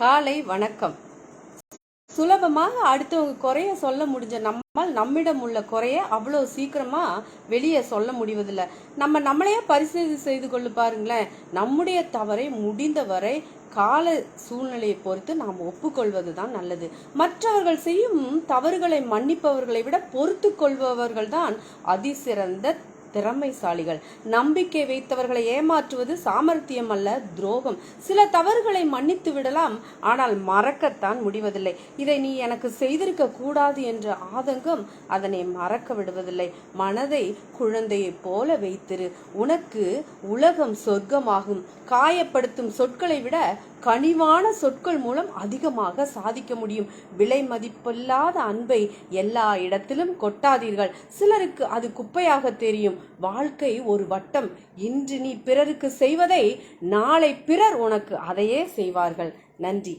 காலை வணக்கம். சுலபமாக அடுத்தவங்க குறைய சொல்ல முடிஞ்ச நம்மால் நம்மிடம் உள்ள குறைய அவ்வளோ சீக்கிரமா வெளியே சொல்ல முடிவதில்லை. நம்ம நம்மளையே பரிசீலனை செய்து கொள்ளு பாருங்களேன். நம்முடைய தவறை முடிந்தவரை கால சூழ்நிலையை பொறுத்து நாம் ஒப்புக்கொள்வது தான் நல்லது. மற்றவர்கள் செய்யும் தவறுகளை மன்னிப்பவர்களை விட பொறுத்து கொள்பவர்கள் தான் அதிசிறந்த திறமைசாலிகள். நம்பிக்கை வைத்தவர்களை ஏமாற்றுவது சாமர்த்தியம் அல்ல துரோகம். சில தவறுகளை மன்னித்து விடலாம் ஆனால் மறக்கத்தான் முடிவதில்லை. இதை நீ எனக்கு செய்திருக்க கூடாது என்ற ஆதங்கம் அதனை மறக்க விடுவதில்லை. மனதை குழந்தையைப் போல வைத்திரு. உனக்கு உலகம் சொர்க்கமாகும். காயப்படுத்தும் சொற்களை விட கனிவான சொற்கள் மூலம் அதிகமாக சாதிக்க முடியும். விலை மதிப்பில்லாத அன்பை எல்லா இடத்திலும் கொட்டாதீர்கள். சிலருக்கு அது குப்பையாக தெரியும். வாழ்க்கை ஒரு வட்டம். இன்று நீ பிறருக்கு செய்வதை நாளை பிறர் உனக்கு அதையே செய்வார்கள். நன்றி.